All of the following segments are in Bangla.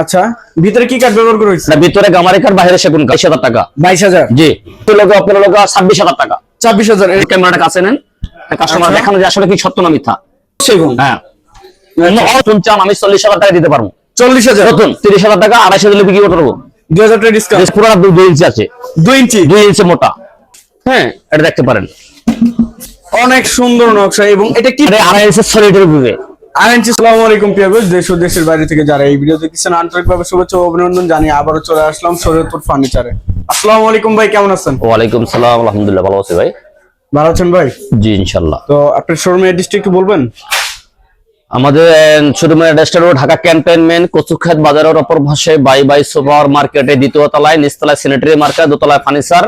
আচ্ছা ভিতরে কি কাঠ ব্যবহার করা হয়েছে? না ভিতরে গামারি কাঠ বাইরে সেগুন কাঠ। হাজার টাকা। বাইশ হাজার? জি। লোক আপনার লোক ছাব্বিশ হাজার টাকা। ছাব্বিশ হাজার। এই ক্যামেরাটা কাছে নেন। কাস্টমার আচ্ছা। দেখানো যে আসলে কি সত্য না মিথ্যা। সেগুন। হ্যাঁ। নতুন চান আমি চল্লিশ হাজার টাকা দিতে পারব। চল্লিশ হাজার? নতুন তিরিশ হাজার টাকা আড়াইশো দিলে বিক্রি করতে পারব। দুই হাজার টাকা ডিসকাউন্ট পুরো দুই ইঞ্চি আছে। দুই ইঞ্চি? দুই ইঞ্চি মোটা। হ্যাঁ এটা দেখতে পারেন। অনেক সুন্দর নকশা এবং এটা কি? আড়াই ইঞ্চি সলিডের উপরে। আইনচি সালাম আলাইকুম পিয়াগজ দেশ ও দেশের বাইরে থেকে যারা এই ভিডিও দেখছেন আন্তরিকভাবে শুভেচ্ছা ও অভিনন্দন জানিয়ে আবারও চলে আসলাম শরীয়তপুর ফার্নিচারে আসসালামু আলাইকুম ভাই কেমন আছেন? ওয়ালাইকুম সালাম আলহামদুলিল্লাহ ভালো আছি ভাই। ভালো আছেন ভাই? জি ইনশাল্লাহ তো আপনার শোরুমের অ্যাড্রেসটা একটু বলবেন? আমাদের শোরুমের ঢাকা ক্যান্টনমেন্ট কচুখাত বাজারের অপর বাই বাই সুপার মার্কেটে দ্বিতীয় তলায় নিচতলায় স্যানিটারি মার্কেট দোতলায় ফার্নিচার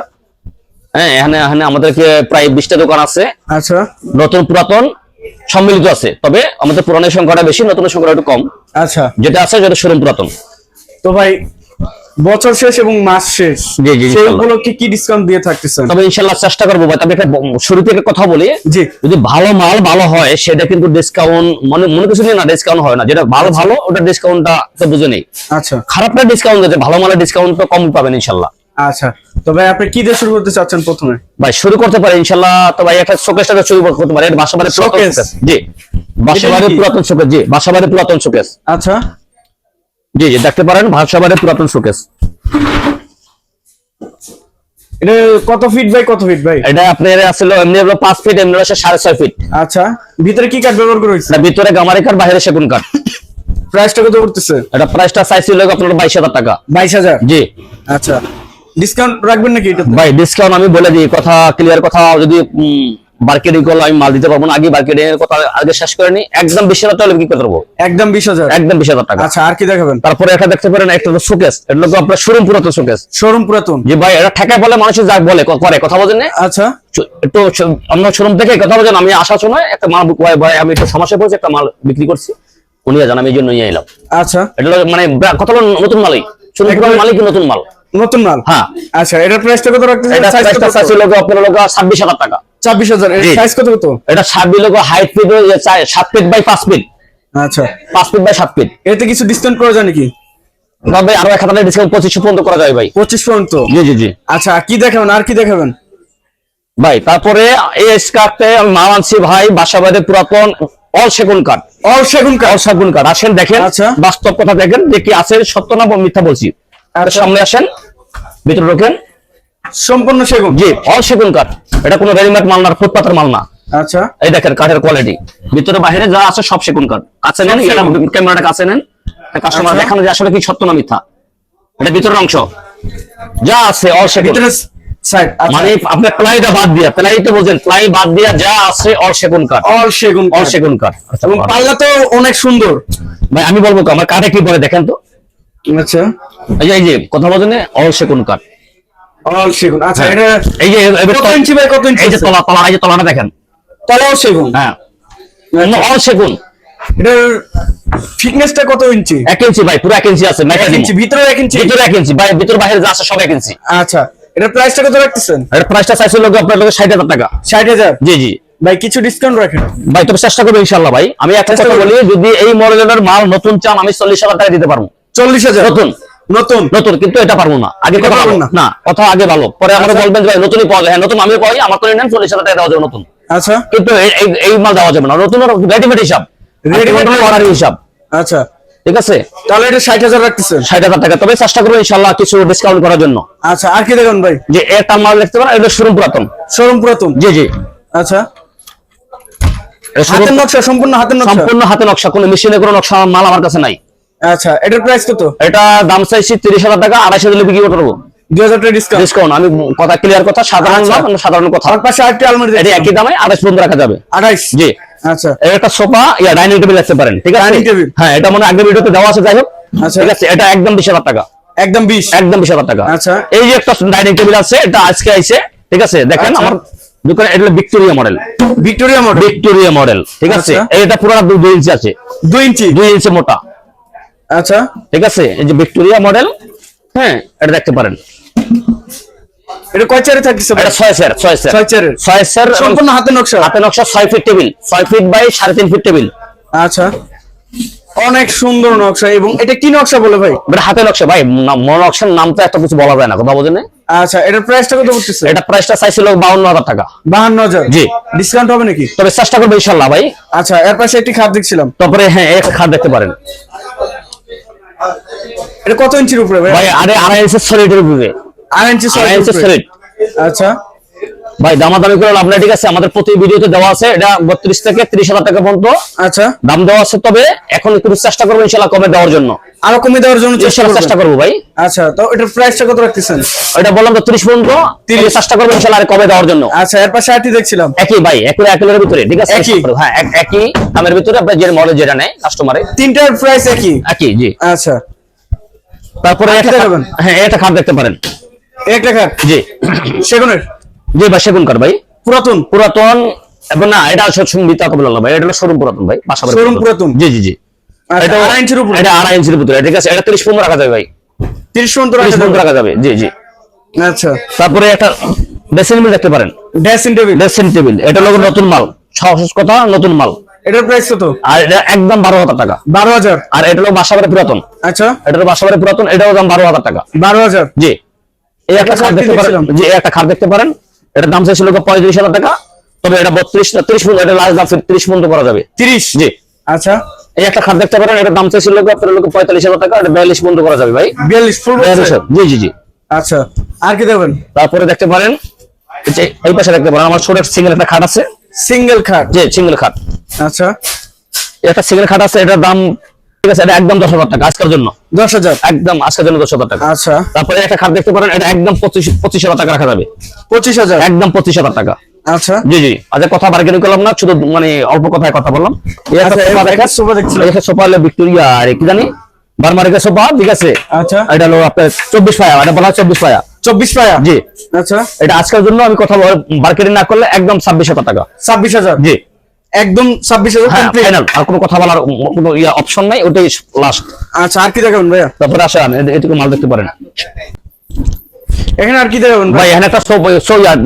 হ্যাঁ এখানে এখানে আমাদেরকে প্রায় বিশটা দোকান আছে। আচ্ছা। নতুন পুরাতন সম্মিলিত আছে। তবে আমাদের পুরানের সংখ্যাটা বেশি নতুন সংখ্যাটা একটু কম। আচ্ছা। যেটা আছে যেটা শোরুম পুরাতন। তো ভাই বছর শেষ এবং মাস শেষ জি, জি, সেই উপলক্ষে কি ডিসকাউন্ট দিয়ে থাকতেছেন? তবে ইনশাল্লাহ চেষ্টা করব ভাই। তবে একটা শুরু থেকে কথা বলি। জি। যদি ভালো মাল ভালো হয় সেটা কিন্তু ডিসকাউন্ট মনে মনে কিছু না ডিসকাউন্ট হয় না। যেটা ভালো ভালো ওটা ডিসকাউন্টটা তো বুঝে নেই। আচ্ছা। খারাপটা ডিসকাউন্ট আছে ভালো মালের ডিসকাউন্ট তো কম পাবেন ইনশাল্লাহ। আচ্ছা তো ভাই আপনি কি দিয়ে শুরু করতে চাচ্ছেন প্রথমে? ভাই শুরু করতে পারে ইনশাল্লাহ। তো ভাই একটা শোকেসটা শুরু করতে পারে। এটা বাসাবাড়ির শোকেস জি। বাসাবাড়ির? পুরাতন শোকেস জি বাসাবাড়ির পুরাতন শোকেস আচ্ছা। জি জি দেখতে পারেন বাসাবাড়ির পুরাতন শোকেস এটা কত ফিট বাই কত ফিট ভাই? এটা আপনার আসলে এমনি হলো পাঁচ ফিট এমনি হলো সাড়ে ছয় ফিট আচ্ছা ভিতরে কি কাঠ ব্যবহার করা হয়েছে? ভিতরে গামারি কাঠ বাইরে সেগুন কাঠ। প্রাইসটা কত করতেছে এটা প্রাইসটা চাইছিল আপনার বাইশ হাজার টাকা। বাইশ হাজার? জি। আচ্ছা। ডিসকাউন্ট রাখবেন নাকি এটা? ভাই ডিসকাউন্ট আমি বলে দিই কথা ক্লিয়ার কথা যদি মার্কেটিং করলে আমি মাল দিতে পারব না আগে মার্কেটিং এর কথা আগে শেষ করে নি একদম বিশ হাজার টাকা বিক্রি করতে পারব একদম বিশ হাজার? একদম বিশ হাজার টাকা। আচ্ছা আর কি দেখাবেন? তারপরে এটা দেখতে পারেন একটা শোকেস এটা হলো আপনার শোরুম পুরাতন শোকেস শোরুম পুরাতন? যে ভাই এটা ঠেকায় বলে মানুষ যা বলে করে কথা বোঝেন না? আচ্ছা। একটু অন্য শোরুম থেকে কথা বলেন আমি আসার সময় একটা মাল ভাই ভাই আমি একটু সমস্যা পড়েছি একটা মাল বিক্রি করছি। উনি জান আমি এই জন্য নিয়ে এলাম। আচ্ছা। এটা মানে কথা নতুন মালই। শোরুম মালিক নতুন মাল? নতুন মাল? হ্যাঁ। আচ্ছা এটার প্রাইসটা কত রাখতেছেন এটা সাইজ প্রাইসটা কত? চাইছে লোক আপনার লোক ছাব্বিশ হাজার টাকা। ছাব্বিশ হাজার জি। সাইজ কত কত? এটা ছাব্বিশ লোক হাইট ফিট সাত ফিট বাই পাঁচ ফিট আচ্ছা। পাঁচ ফিট বাই সাত ফিট এতে কিছু ডিসকাউন্ট করা যায় নাকি? তবে আরও এক হাজার ডিসকাউন্ট পঁচিশশো পর্যন্ত করা যায় ভাই। পঁচিশ পর্যন্ত? জি জি জি। আচ্ছা কি দেখাবেন? আর কি দেখাবেন? ভাই তারপরে এই স্কার্টে আনছি ভাই বাসাবাড়ির পুরাতন অল সেগুন কাঠ অল সেগুন কাঠ অল সেগুন কাঠ আসেন দেখেন। আচ্ছা। বাস্তব কথা দেখেন যে কি আছে সত্য না মিথ্যা বলছি। আচ্ছা। সামনে আসেন। ভিতরে ঢোকেন। সম্পূর্ণ সেগুন? জি অল সেগুন কাঠ। এটা কোনো রেডিমেড মাল না ফুটপাতের মাল না। আচ্ছা। এই দেখেন কাঠের কোয়ালিটি ভিতরে বাইরে যা আছে সব সেগুন কাঠ। কাছে নেন এটা ক্যামেরাটা কাছে নেন। কাস্টমার আচ্ছা। দেখানো যে আসলে কি সত্য না মিথ্যা। এটা ভিতরের অংশ। যা আছে অল সেগুন। ভিতরে সাইড মানে আপনার প্লাইটা বাদ দিয়া প্লাই তো বোঝেন প্লাই বাদ দিয়া যা আছে অল সেগুন কাঠ। অল সেগুন অল কাঠ। সেগুন কাঠ। আচ্ছা, এবং পাল্লা তো অনেক সুন্দর। ভাই আমি বলব তো আমার কাঠে কি বলে দেখেন তো। আচ্ছা। এই যে কথা বলেন অল সেগুন কাঠ। অল সেগুন। আচ্ছা হ্যাঁ। এটা এই যে কত ইঞ্চি বাই কত ইঞ্চি এই যে তলা তলা এই যে তলাটা দেখেন। তলাও সেগুন? হ্যাঁ। অল সেগুন। এটার থিকনেসটা কত ইঞ্চি? এক ইঞ্চি ভাই পুরো এক ইঞ্চি আছে ইঞ্চি ভিতরে এক ইঞ্চি? ভিতরে এক ইঞ্চি ভাই ভিতর বাইরে যা আছে সব এক ইঞ্চি। আচ্ছা এটার প্রাইসটা কত রাখতেছেন? এর প্রাইসটা চাইছিল লোক আপনার লোক ষাট হাজার টাকা। ষাট হাজার? জি জি। ভাই কিছু ডিসকাউন্ট রাখেন। ভাই তবে চেষ্টা করব ইনশাল্লাহ ভাই। আমি একটা কথা বলি যদি এই মডেলের মাল নতুন চান আমি চল্লিশ হাজার টাকা দিতে পারব। চল্লিশ হাজার। নতুন। নতুন। নতুন কিন্তু এটা পারব না। আগে কথা না? কথা আগে ভালো। পরে আমাকে আচ্ছা। বলবেন ভাই নতুনই পাওয়া যায়। হ্যাঁ নতুন আমি পাই আমার করে নেন চল্লিশ হাজার টাকা দেওয়া যাবে নতুন। আচ্ছা। কিন্তু এই- মাল দেওয়া যাবে না। নতুন রেডিমেড হিসাব। রেডিমেড অর্ডার হিসাব। আচ্ছা। ঠিক আছে? তাহলে এটা ষাট হাজার রাখতেছেন। ষাট হাজার টাকা। তবে চেষ্টা করব ইনশাল্লাহ কিছু ডিসকাউন্ট করার জন্য। আচ্ছা আর কি দেখুন ভাই? যে একটা মাল দেখতে পারেন এটা শোরুম পুরাতন। শোরুম পুরাতন? জি জি। আচ্ছা। হাতের নকশা সম্পূর্ণ হাতের নকশা? সম্পূর্ণ হাতে নকশা। কোনো মেশিনে কোনো নকশা মাল আমার কাছে নাই। আচ্ছা এটার প্রাইস কত? এটা দাম চাইছি তিরিশ হাজার টাকা আড়াইশো দিলে বিক্রি করতে পারব। দুই হাজার টাকা ডিসকাউন্ট ডিসকাউন্ট আমি কথা ক্লিয়ার কথা সাধারণ আচ্ছা। সাধারণ কথা। আমার পাশে আলমারি এটা একই দামে আড়াইশ পর্যন্ত রাখা যাবে। জি। আচ্ছা। একটা সোফা ইয়া ডাইনিং টেবিল রাখতে পারেন ঠিক আছে? হ্যাঁ এটা মনে ভিডিওতে দেওয়া আছে যাই হোক। আচ্ছা। ঠিক আছে এটা একদম বিশ হাজার টাকা। একদম বিশ? একদম বিশ হাজার টাকা। আচ্ছা। এই যে একটা ডাইনিং টেবিল আছে এটা আজকে আইছে ঠিক আছে? দেখেন। আমার দোকানে এটা Victoria model. Victoria model? Victoria model ঠিক আছে। এটা পুরো দুই ইঞ্চি আছে। দুই ইঞ্চি? দুই ইঞ্চি মোটা। আচ্ছা। ঠিক আছে? এই যে ভিক্টোরিয়া মডেল হ্যাঁ এটা দেখতে পারেন। এটা কয় চেয়ারে ভাই? এটা ছয় সের ছয় সের ছয় চেয়ারের। ছয় সের এবং সম্পূর্ণ হাতের নকশা? হাতে নকশা ছয় ফিট টেবিল ছয় ফিট বাই সাড়ে তিন ফিট টেবিল আচ্ছা। অনেক সুন্দর নকশা এবং এটা কি নকশা বলে ভাই? এটা হাতে নকশা ভাই মন নকশার নাম তো এত কিছু বলা যায় না কথা বোঝেন আচ্ছা এটার প্রাইসটা কত পড়তেছে এটা প্রাইসটা চাইছিল বাউন্ন হাজার টাকা। বাহান্ন হাজার? জি। ডিসকাউন্ট হবে নাকি? তবে চেষ্টা করব ইনশাল্লাহ ভাই। আচ্ছা এর পাশে একটি খাট দেখছিলাম। তারপরে হ্যাঁ এক খাট দেখতে পারেন। এটা কত ইঞ্চির উপরে ভাই? আরে আড়াই ইঞ্চি সলিডের উপরে। আড়াই ইঞ্চি সলিড আচ্ছা। ভাই দামাদামি করে লাভ নাই ঠিক আছে? আমাদের প্রতি ভিডিওতে দেওয়া আছে এটা বত্রিশ থেকে ত্রিশ হাজার টাকা পর্যন্ত। আচ্ছা। দাম দেওয়া আছে তবে এখন একটু চেষ্টা করব ইনশাল্লাহ কমে দেওয়ার জন্য। আরও কমে দেওয়ার জন্য চেষ্টা করব ভাই। আচ্ছা তো এটার প্রাইসটা কত রাখতেছেন? এটা বললাম তো ত্রিশ পর্যন্ত তিরিশ। চেষ্টা করব ইনশাল্লাহ আর কমে দেওয়ার জন্য। আচ্ছা এর পাশে আরটি দেখছিলাম। একই ভাই একই একলের ভিতরে ঠিক আছে? একই? হ্যাঁ এক- একই দামের ভিতরে আপনার যে মডেল যেটা নেয় কাস্টমারে তিনটার প্রাইস একই। একই জি। আচ্ছা। তারপরে একটা? হ্যাঁ এটা খাট দেখতে পারেন। একটা খাট? জি। সেগুনের? জি ভাই সেগুন কাঠ ভাই। পুরাতন? পুরাতন এবং না এটা কবল ভাই এটা হলো শোরুম পুরাতন ভাই বাড়ি পুরাতন? জি জি জি। আচ্ছা, এটা আড়াই ইঞ্চির উপরে? এটা আড়াই ইঞ্চির ভিতরে ঠিক আছে? এটা তিরিশ পনেরো রাখা যাবে ভাই। তিরিশ পনেরো যাবে? রাখা যাবে জি জি। আচ্ছা। তারপরে একটা ড্রেসিং টেবিল দেখতে পারেন। Dressing table? ড্রেসিং টেবিল এটা হলো নতুন মাল সহজ কথা নতুন মাল। এটার প্রাইস কত? আর এটা একদম বারো হাজার টাকা। বারো হাজার। আর এটা হলো পুরাতন। আচ্ছা। এটা হলো পুরাতন এটাও দাম বারো হাজার টাকা। বারো হাজার। জি। এই একটা খাট দেখতে পারেন। জি একটা খাট দেখতে পারেন। এটা দাম চাইছিল পঁয়ত্রিশ হাজার টাকা। তবে এটা বত্রিশ ত্রিশ পর্যন্ত এটা লাস্ট দাম ত্রিশ পর্যন্ত করা যাবে। তিরিশ? জি। আচ্ছা। এই একটা খাট দেখতে পারেন দাম চাইছিল আপনার লোক পঁয়তাল্লিশ হাজার টাকা এটা বিয়াল্লিশ পর্যন্ত করা যাবে ভাই। বিয়াল্লিশ জি জি জি। আচ্ছা। আর কি দেবেন? তারপরে দেখতে পারেন এই পাশে দেখতে পারেন আমার ছোট সিঙ্গেল একটা খাট আছে। সিঙ্গেল খাট? জি সিঙ্গেল খাট। আচ্ছা। এটা সিঙ্গেল খাট আছে এটার দাম ঠিক আছে এটা একদম দশ হাজার টাকা আজকের জন্য। দশ হাজার? একদম আজকের জন্য দশ হাজার টাকা। আচ্ছা। তারপরে একটা খাট দেখতে পারেন এটা একদম পঁচিশ পঁচিশ হাজার টাকা রাখা যাবে। পঁচিশ হাজার? একদম পঁচিশ হাজার টাকা। আচ্ছা। জি জি। আচ্ছা কথা বার্গেনিং করলাম না শুধু মানে অল্প কথায় কথা বললাম। একটা আচ্ছা, সোফা দেখছিলাম। একটা সোফা হলো ভিক্টোরিয়া আর কি জানি? বার্মারিকা সোফা ঠিক আছে? আচ্ছা। এটা হলো আপনার চব্বিশ পায়া এটা বলা হয় চব্বিশ পায়া। চব্বিশ পায়া? জি। আচ্ছা। এটা আজকের জন্য আমি কথা মার্কেটিং না করলে একদম ছাব্বিশ হাজার টাকা। ছাব্বিশ হাজার? জি। একদম ছাব্বিশ হাজার হ্যাঁ ফাইনাল আর কোনো কথা বলার কোনো ইয়া অপশন নাই ওটাই লাস্ট আচ্ছা আর কি দেখাবেন ভাইয়া? তারপরে আসেন এটুকু মাল দেখতে পারেন। এখানে আর কি দেখাবেন ভাই ভাই এখানে একটা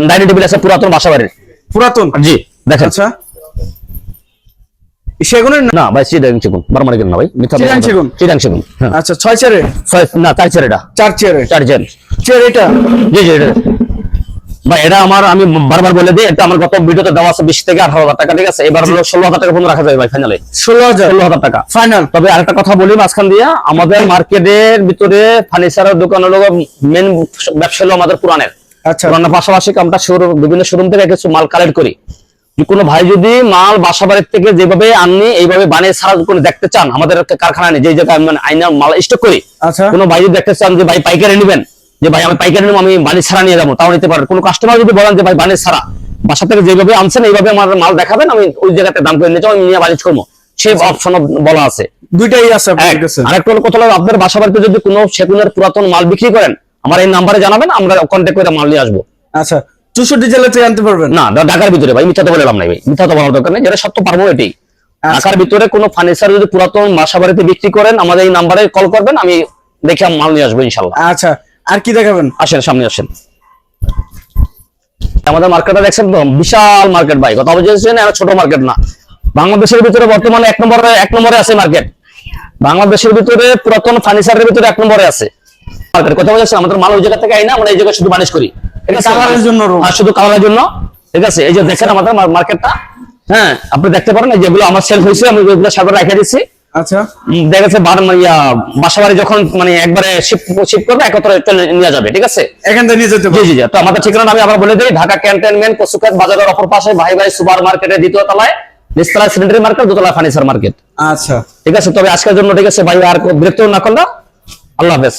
ডাইনিং টেবিল আছে পুরাতন বাসা বাড়ির পুরাতন? জি দেখেন। আচ্ছা। সেগুনের না ভাই চিটাং বারমারিকেন না ভাই? মিথ্যা চিটাং বলব না। চিকুন। চিটাং চিকুন হ্যাঁ। আচ্ছা ছয় চারে ছয় না চার চার চার চেয়ারে? চার চেন চেয়ার এটা? জি জি এটা। ভাই এটা আমার আমি বারবার বলে দিই এটা আমার গত ভিডিওতে দেওয়া আছে বিশ থেকে আঠারো হাজার টাকা ঠিক আছে? এবার হলো ষোলো হাজার টাকা পর্যন্ত রাখা যাবে ভাই ফাইনালে ষোলো হাজার? ষোলো হাজার টাকা। ফাইনাল তবে আরেকটা কথা বলি মাঝখান দিয়ে আমাদের মার্কেটের ভিতরে ফার্নিচারের দোকান হলো মেন ব্যবসা হলো আমাদের পুরানের। আচ্ছা। পুরানের পাশাপাশি আমরা শোরুম বিভিন্ন শোরুম থেকে কিছু মাল কালেক্ট করি। কোনো ভাই যদি মাল বাসা বাড়ির থেকে যেভাবে আননি এইভাবে বানিয়ে ছাড়া কোনো দেখতে চান আমাদের কারখানা নেই যে জায়গায় মানে আইনা মাল স্টক করি আচ্ছা। কোনো ভাই যদি দেখতে চান যে ভাই পাইকারি নেবেন যে ভাই আমি পাইকারি নেব আমি বাড়ি ছাড়া নিয়ে যাব তাও নিতে পারেন। কোনো কাস্টমার যদি বলেন যে ভাই বাড়ি ছাড়া বাসা থেকে যেভাবে আনছেন এইভাবে আমার মাল দেখাবেন আমি ওই জায়গাতে দাম করে নিয়ে যাব আমি নিয়ে বাড়ি করব সেই অপশন বলা আছে। দুইটাই আছে আরেকটা হলো কথা হলো আপনার বাসা বাড়িতে যদি কোনো সেগুনের পুরাতন মাল বিক্রি করেন আমার এই নাম্বারে জানাবেন আমরা কন্ট্যাক্ট করে মাল নিয়ে আসব। আচ্ছা। চৌষট্টি জেলা থেকে আনতে পারবেন? না ঢাকার ভিতরে ভাই মিথ্যা তো বললাম নাই ভাই। মিথ্যা তো বলার দরকার নেই যেটা সত্য পারব এটাই। আচ্ছা। ঢাকার ভিতরে কোনো ফার্নিচার যদি পুরাতন বাসা বাড়িতে বিক্রি করেন আমাদের এই নাম্বারে কল করবেন আমি দেখে মাল নিয়ে আসব ইনশাল্লাহ। আচ্ছা আর কি দেখাবেন? আসেন সামনে আসেন। আমাদের মার্কেটটা দেখছেন তো? বিশাল মার্কেট ভাই কথা বলছেন এটা ছোট মার্কেট না। বাংলাদেশের ভিতরে বর্তমানে এক নম্বরে এক নম্বরে আছে মার্কেট বাংলাদেশের ভিতরে পুরাতন ফার্নিচারের ভিতরে এক নম্বরে আছে। মার্কেট কথা বলছেন আমাদের মাল ওই জায়গা থেকে আই না আমরা এই জায়গায় শুধু বানিশ করি। ঠিক কালারের জন্য আর শুধু কালারের জন্য। ঠিক আছে? এই যে দেখেন আমাদের মার্কেটটা। হ্যাঁ আপনি দেখতে পারেন যেগুলো আমার সেল হয়েছে আমি ওইগুলো সামনে রেখে দিচ্ছি। আচ্ছা। দেখা যাচ্ছে বার ইয়া বাড়ি যখন মানে একবারে শিফট শিফট করবে একত্রে চলে নিয়ে যাবে ঠিক আছে? এখান থেকে নিয়ে যেতে জি জি জি। তো আমাদের ঠিকানা আমি আবার বলে দিই ঢাকা ক্যান্টনমেন্ট কচুকাত বাজারের অপর পাশে ভাই ভাই সুপার মার্কেটের দ্বিতীয় তলায় মার্কেট ফার্নিচার মার্কেট। আচ্ছা। ঠিক আছে? তবে আজকের জন্য ঠিক আছে ভাই আর বিরক্ত না করল আল্লাহ হাফেজ।